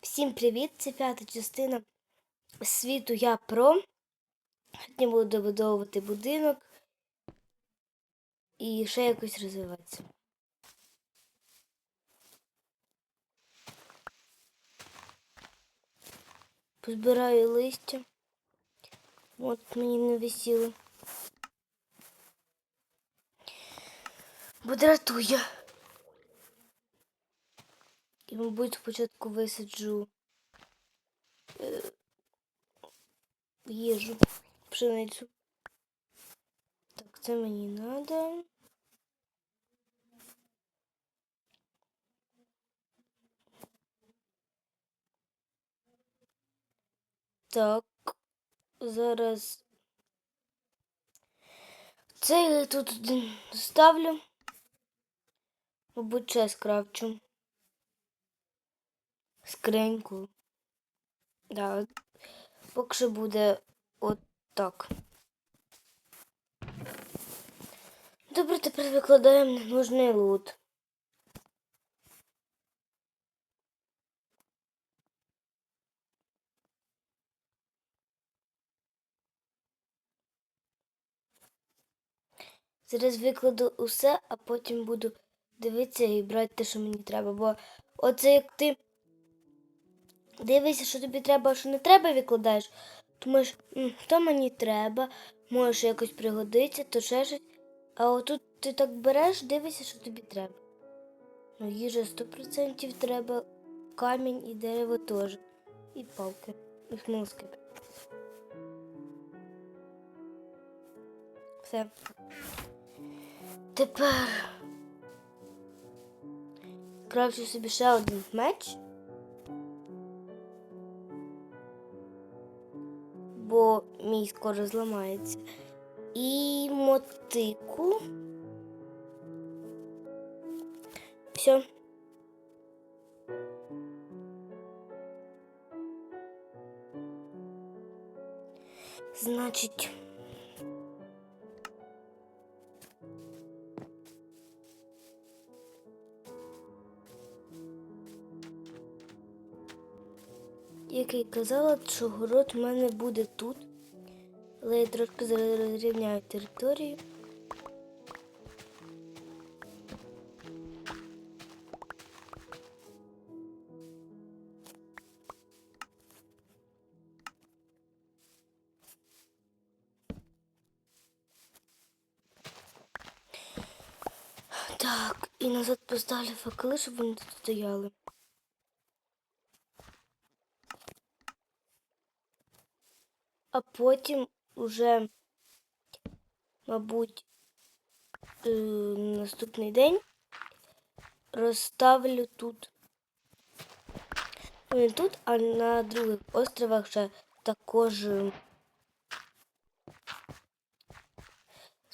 Всім привіт! Це п'ята частина світу Я Про. Сьогодні буду добудовувати будинок і ще якось розвиватися. Позбираю листя. От мені не висіло. Бо дратує. І, мабуть, спочатку висаджу е, їжу, пшеницю. Так, це мені треба. Так, зараз це я тут ставлю. Мабуть, ще скрафчу скриньку. Да, поки що буде от так. Добре, тепер викладаємо ненужний лут. Зараз викладу усе, а потім буду дивитися і брати те, що мені треба. Бо оце як ти дивишся, що тобі треба, а що не треба, викладаєш, думаєш, «М, то мені треба, може якось пригодиться, то ще щось. А отут ти так береш, дивишся, що тобі треба. Ну, їжа 100% треба, камінь і дерево теж. І палки, і смолоскип. Все. Тепер крафчу собі ще один меч. Мій скоро зламається. І мотику. Все. Значить. Як я казала, що город в мене буде тут. Але я трошки розрівняю територію. Так, і назад поставлю факели, щоб вони тут стояли. а потім уже, мабуть, е, наступний день розставлю тут. Ну, Не тут, а на других островах ще також е,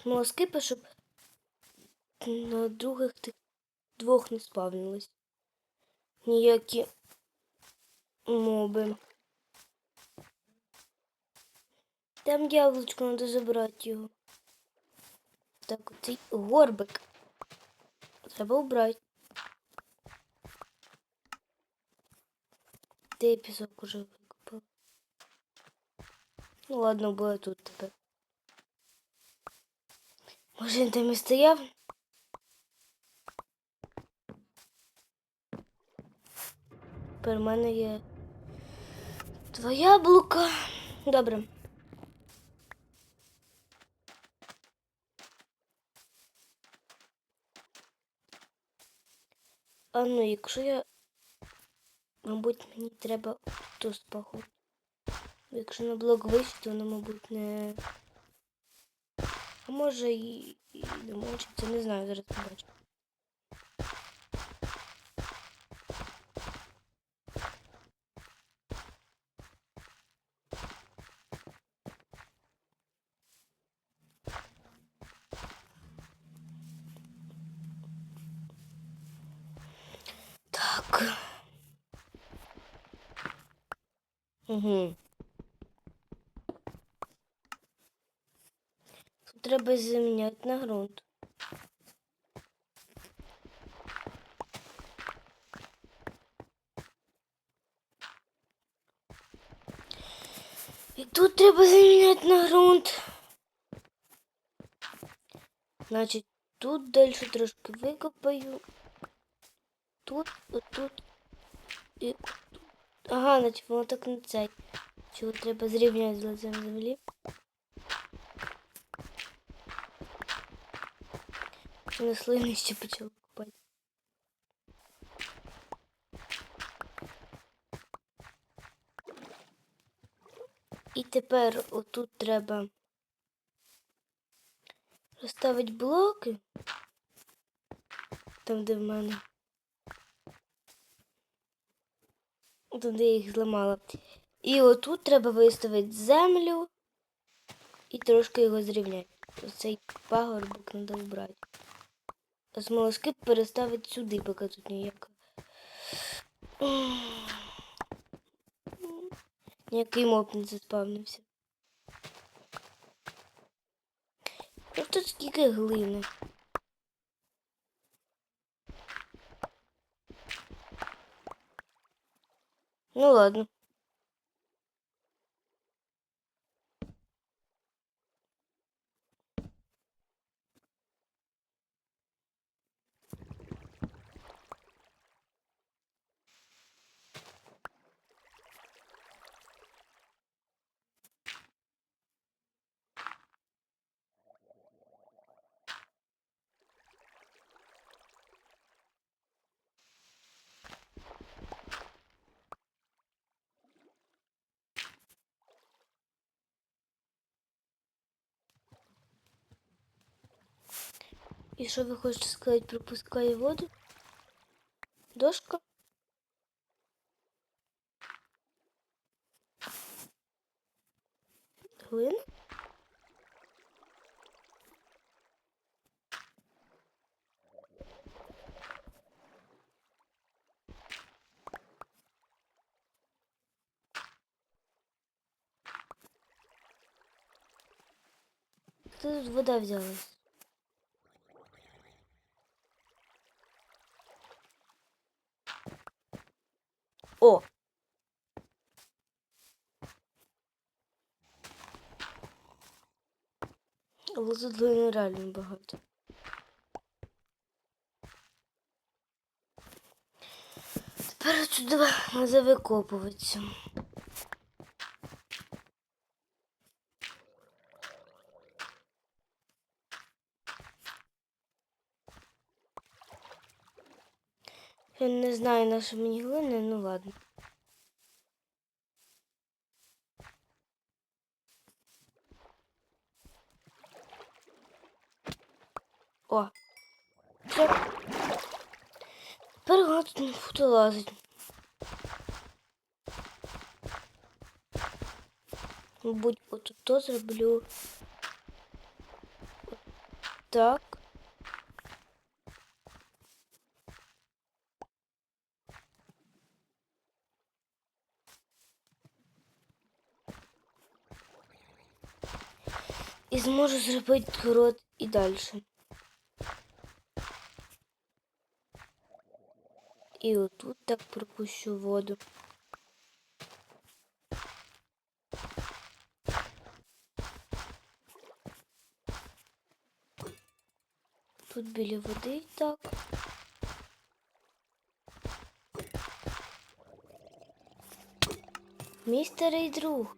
смолоскипи, щоб на других тих двох не спавнились. Ніякі моби. Там яблучко, надо забрати його. Так, цей горбик. Треба убрати. Де я пісок уже викопав? Ну ладно, буде тут тепер. Може він там і стояв? Тепер в мене є два яблука. Добре. А ну, якщо я, мабуть, мені треба ту спаху. Якщо на блок вийшли, то воно, мабуть, не. А може і, і не мочиться, не знаю, зараз побачу. Угу. Тут треба заміняти на ґрунт. І тут треба заміняти на ґрунт. Значить, тут далі трошки викопаю. Тут, отут і Ага, значить, воно так не цей. Чого треба зрівняти з лицем землі. На слини ще почав купати. І тепер отут треба розставити блоки. Там, де в мене. Там, де я їх зламала. І отут треба виставити землю і трошки його зрівняти. Оцей пагорбок треба вбрати. А смолоски переставити сюди, поки тут ніяк. Ніякий моб не заспавнився. Ну тут скільки глини. Ну ладно. І що ви хочете сказати, пропускає воду? Дошка? Глина? Тут вода взялась. О! Але тут нереально реально багато. Тепер сюди треба викопуватися. Я не знаю, на що мені глини, ну ладно. О. Тепер вона тут не буде лазить. Мабуть, от то зроблю. Так. зможу зробити город і далі. І отут так пропущу воду. Тут біля води так. Мій старий друг.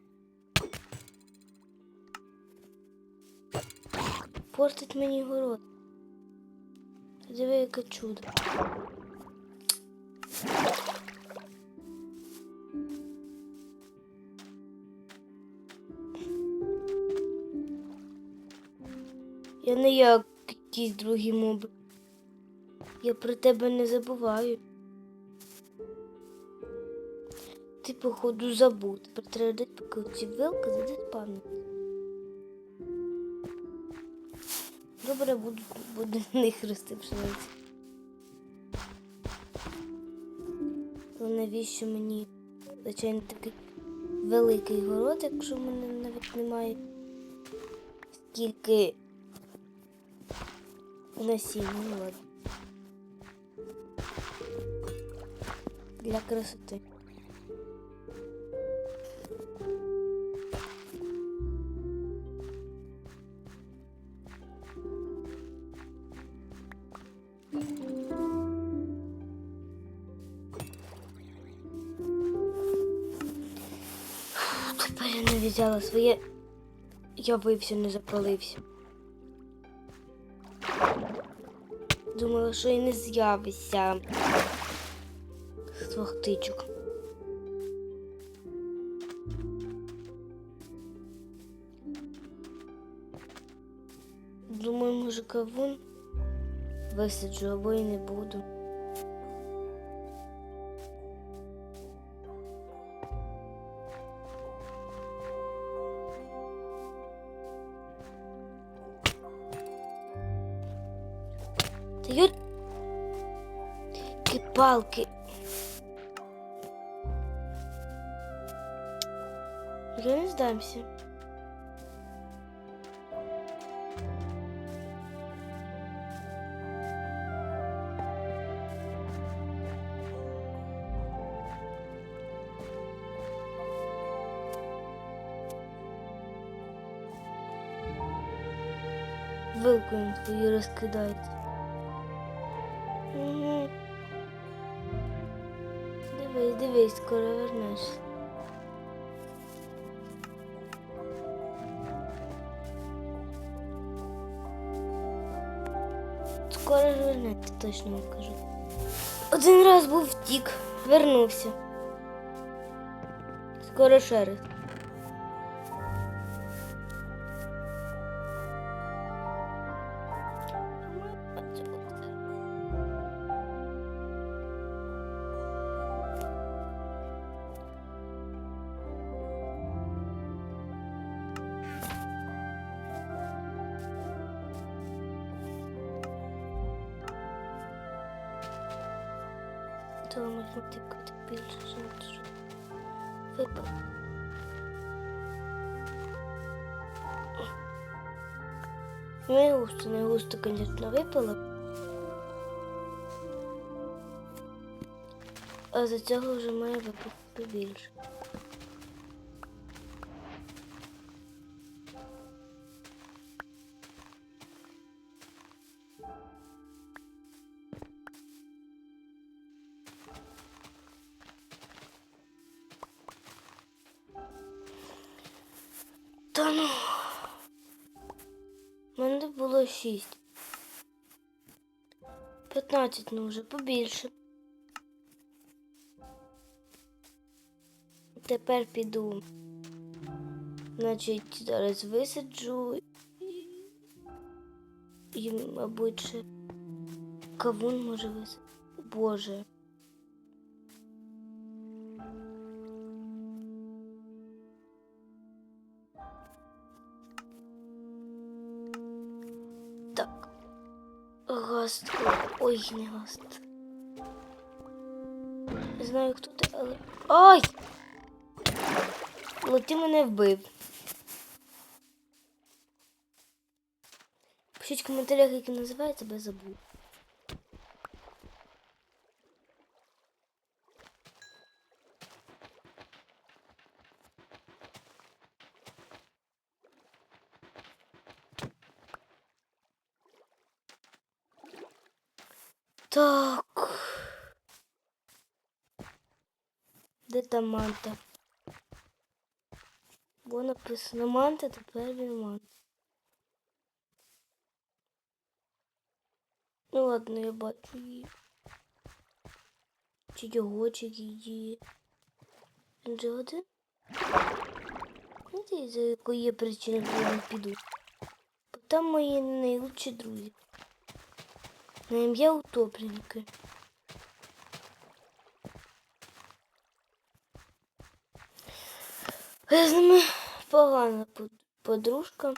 Портить мені город. Диви, яке чудо. Я не як якісь другі моби. Я про тебе не забуваю. Ти, походу, забув. Тепер треба поки ці вилки задать пам'ять. Добре, буду, буду на них рости пшениці. Але навіщо мені, звичайно, такий великий город, якщо в мене навіть немає скільки насіння. Для красоти. Не взяла своє. Я бився, не запалився. Думала, що і не з'явиться. З двох тичок. Думаю, може кавун висаджу або і не буду. Палки. Я не здамся. Вилку твою розкидають. Скоро вернешся. Скоро ж точно вам кажу. Один раз був втік, вернувся. Скоро ще. То можна тикати більше шансу. Випав. Не густо, не густо, конечно, випало. А за цього вже має випити побільше. 15, ну вже побільше. Тепер піду. Значить, зараз висаджу і, мабуть, ще кавун може висадити Боже. Гаст. Ой, не гост. Не знаю, хто ти, але. Ой! Але ти мене вбив. Пишіть в коментарях, як він називає, тебе забув. Так. Де та манта? Бо написано манта, тепер він манта. Ну ладно, я бачу її. Чи його, чи її. Він же один? Знаєте, за якої причини, коли не піду? Бо там мої найлучші друзі. На ім'я утопленники. Я з ними погана под- подружка.